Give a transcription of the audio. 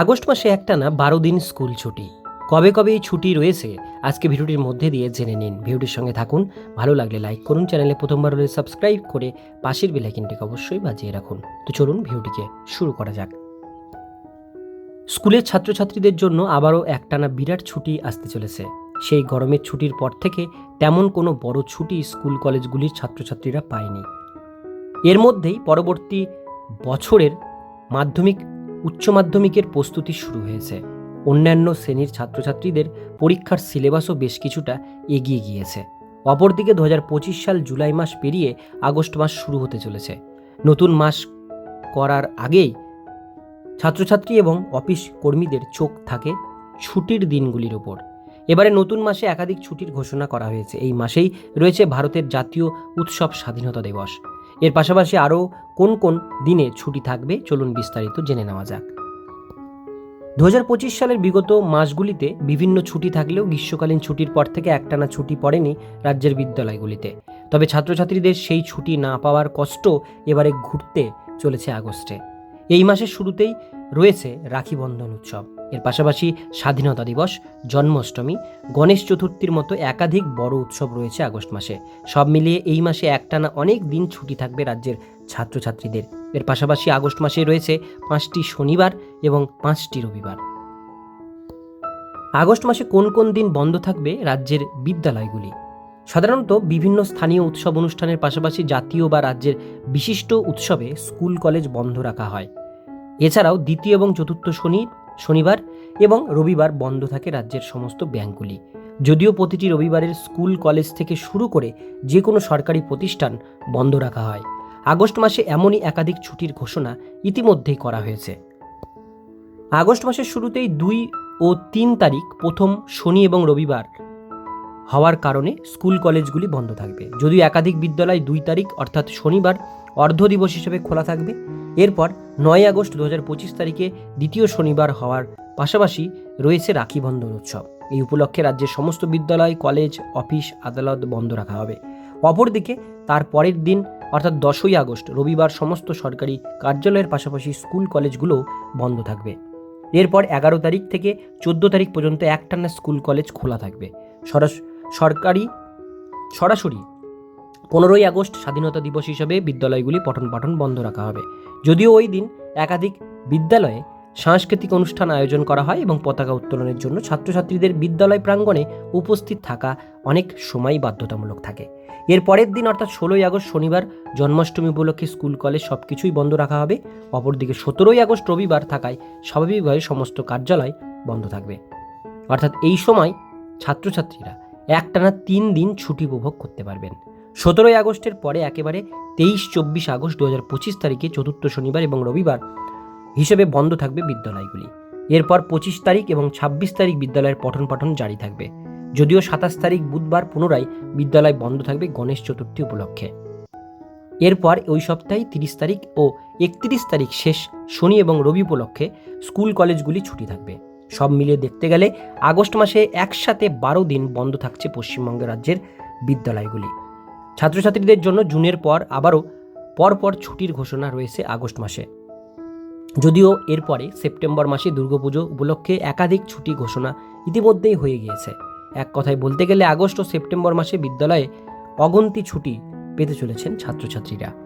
August মাসে একটানা বারো দিন স্কুল ছুটি। কবে কবে এই ছুটি রয়েছে, আজকে ভিডিওটির মধ্যে দিয়ে জেনে নিন। ভিডিওটির সঙ্গে থাকুন, ভালো লাগলে লাইক করুন, চ্যানেলে প্রথমবার হলে সাবস্ক্রাইব করে পাশের বেলাইকিনটিকে অবশ্যই বাজিয়ে রাখুন। তো চলুন ভিডিওটিকে শুরু করা যাক। স্কুলের ছাত্রছাত্রীদের জন্য আবারও একটানা বিরাট ছুটি আসতে চলেছে। সেই গরমের ছুটির পর থেকে তেমন কোনো বড় ছুটি স্কুল কলেজগুলির ছাত্রছাত্রীরা পায়নি। এর মধ্যেই পরবর্তী বছরের মাধ্যমিক উচ্চ মাধ্যমিকের প্রস্তুতি শুরু হয়েছে। অন্যান্য শ্রেণির ছাত্রছাত্রীদের পরীক্ষার সিলেবাসও বেশ কিছুটা এগিয়ে গিয়েছে। অপরদিকে দু হাজার পঁচিশ সাল জুলাই মাস পেরিয়ে আগস্ট মাস শুরু হতে চলেছে। নতুন মাস করার আগেই ছাত্রছাত্রী এবং অফিস কর্মীদের চোখ থাকে ছুটির দিনগুলির ওপর। এবারে নতুন মাসে একাধিক ছুটির ঘোষণা করা হয়েছে। এই মাসেই রয়েছে ভারতের জাতীয় উৎসব স্বাধীনতা দিবস। এর পাশাপাশি আরও কোন কোন দিনে ছুটি থাকবে চলুন বিস্তারিত জেনে নেওয়া যাক। দু হাজার পঁচিশ সালের বিগত মাসগুলিতে বিভিন্ন ছুটি থাকলেও গ্রীষ্মকালীন ছুটির পর থেকে একটানা ছুটি পড়েনি রাজ্যের বিদ্যালয়গুলিতে। তবে ছাত্রছাত্রীদের সেই ছুটি না পাওয়ার কষ্ট এবারে ঘুরতে চলেছে আগস্টে। এই মাসের শুরুতেই রয়েছে রাখি বন্ধন উৎসব। এর পাশাপাশি স্বাধীনতা দিবস, জন্মাষ্টমী, গণেশ চতুর্থীর মতো একাধিক বড় উৎসব রয়েছে আগস্ট মাসে। সব মিলিয়ে এই মাসে একটানা অনেক দিন ছুটি থাকবে রাজ্যের ছাত্রছাত্রীদের। এর পাশাপাশি আগস্ট মাসে রয়েছে পাঁচটি শনিবার এবং পাঁচটি রবিবার। আগস্ট মাসে কোন কোন দিন বন্ধ থাকবে রাজ্যের বিদ্যালয়গুলি? সাধারণত বিভিন্ন স্থানীয় উৎসব অনুষ্ঠানের পাশাপাশি জাতীয় বা রাজ্যের বিশিষ্ট উৎসবে স্কুল, কলেজ বন্ধ রাখা হয়। এছাড়াও দ্বিতীয় এবং চতুর্থ শনি শনিবার এবং রবিবার বন্ধ থাকে রাজ্যের সমস্ত ব্যাংকগুলি যদিও প্রতিটি রবিবারের স্কুল, কলেজ থেকে শুরু করে যে কোনো সরকারি প্রতিষ্ঠান বন্ধ রাখা হয়। আগস্ট মাসে এমনই একাধিক ছুটির ঘোষণা ইতিমধ্যেই করা হয়েছে। আগস্ট মাসের শুরুতেই দুই ও তিন তারিখ প্রথম শনি এবং রবিবার হওয়ার কারণে স্কুল, কলেজগুলি বন্ধ থাকবে। যদিও একাধিক বিদ্যালয় দুই তারিখ অর্থাৎ শনিবার অর্ধ দিবস হিসেবে খোলা থাকবে। এরপর নয় আগস্ট দু তারিখে দ্বিতীয় শনিবার হওয়ার পাশাপাশি রয়েছে রাখি বন্ধন উৎসব। এই উপলক্ষে রাজ্যের সমস্ত বিদ্যালয়, কলেজ, অফিস, আদালত বন্ধ রাখা হবে। অপরদিকে তার পরের দিন, অর্থাৎ দশই আগস্ট, রবিবার সমস্ত সরকারি কার্যালয়ের পাশাপাশি স্কুল কলেজগুলো বন্ধ থাকবে। এরপর এগারো তারিখ থেকে চোদ্দ তারিখ পর্যন্ত একটানা স্কুল, কলেজ খোলা থাকবে। সরাস, সরকারি, সরাসরি পনেরোই আগস্ট স্বাধীনতা দিবস হিসেবে বিদ্যালয়গুলি পঠন পাঠন বন্ধ রাখা হবে। যদিও ওই দিন একাধিক বিদ্যালয়ে সাংস্কৃতিক অনুষ্ঠান আয়োজন করা হয় এবং পতাকা উত্তোলনের জন্য ছাত্রছাত্রীদের বিদ্যালয় প্রাঙ্গণে উপস্থিত থাকা অনেক সময় বাধ্যতামূলক থাকে। এর পরের দিন অর্থাৎ ষোলোই আগস্ট শনিবার জন্মাষ্টমী উপলক্ষে স্কুল, কলেজ সব কিছুই বন্ধ রাখা হবে। অপরদিকে সতেরোই আগস্ট রবিবার থাকায় স্বাভাবিকভাবে সমস্ত কার্যালয় বন্ধ থাকবে। অর্থাৎ এই সময় ছাত্রছাত্রীরা একটানা তিন দিন ছুটি উপভোগ করতে পারবেন। সতেরোই আগস্টের পরে একেবারে তেইশ, চব্বিশ আগস্ট দু হাজার পঁচিশ তারিখে চতুর্থ শনিবার এবং রবিবার হিসেবে বন্ধ থাকবে বিদ্যালয়গুলি। এরপর পঁচিশ তারিখ এবং ছাব্বিশ তারিখ বিদ্যালয়ের পঠন পাঠন জারি থাকবে। যদিও সাতাশ তারিখ বুধবার পুনরায় বিদ্যালয় বন্ধ থাকবে গণেশ চতুর্থী উপলক্ষে। এরপর ওই সপ্তাহে তিরিশ তারিখ ও একত্রিশ তারিখ শেষ শনি এবং রবি উপলক্ষে স্কুল কলেজগুলি ছুটি থাকবে। সব মিলিয়ে দেখতে গেলে আগস্ট মাসে একসাথে বারো দিন বন্ধ থাকছে পশ্চিমবঙ্গ রাজ্যের বিদ্যালয়গুলি। ছাত্রছাত্রীদের জন্য জুনের পর আবারও পরপর ছুটির ঘোষণা রয়েছে আগস্ট মাসে। যদিও এরপরে সেপ্টেম্বর মাসে দুর্গাপুজো উপলক্ষে একাধিক ছুটি ঘোষণা ইতিমধ্যেই হয়ে গিয়েছে। এক কথায় বলতে গেলে আগস্ট ও সেপ্টেম্বর মাসে বিদ্যালয়ে অগন্তি ছুটি পেতে চলেছেন ছাত্রছাত্রীরা।